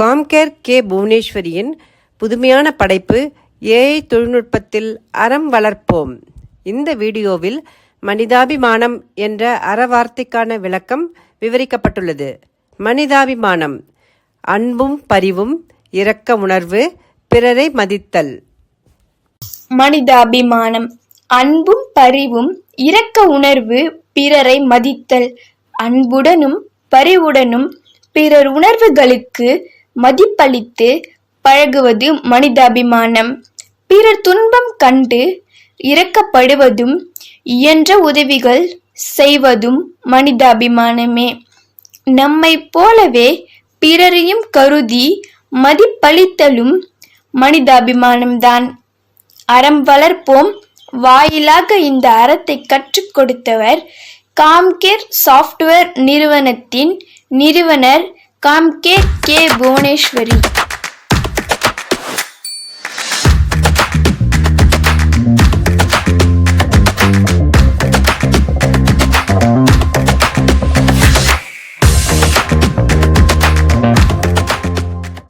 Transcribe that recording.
Compcare K புவனேஸ்வரியின் புதுமையான படைப்பு AI தொழில்நுட்பத்தில் அறம் வளர்ப்போம். இந்த வீடியோவில் மனிதாபிமானம் என்ற அறவார்த்தைக்கான விளக்கம் விவரிக்கப்பட்டுள்ளது. மனிதாபிமானம் அன்பும் பரிவும் இரக்க உணர்வு பிறரை மதித்தல். மனிதாபிமானம் அன்பும் பரிவும் இரக்க உணர்வு பிறரை மதித்தல். அன்புடனும் பரிவுடனும் பிறர் உணர்வுகளுக்கு மதிப்பளித்து பழகுவது மனிதாபிமானம். பிறர் துன்பம் கண்டு இறக்கப்படுவதும் இயன்ற உதவிகள் செய்வதும் மனிதாபிமானமே. நம்மைப் போலவே பிறரையும் கருதி மதிப்பளித்தலும் மனிதாபிமானம்தான். அறம் வளர்ப்போம். வாயிலாக இந்த அறத்தை கற்றுக் கொடுத்தவர் காம்கேர் சாஃப்ட்வேர் நிறுவனத்தின் நிறுவனர் காம்கேர் கே புவனேஸ்வரி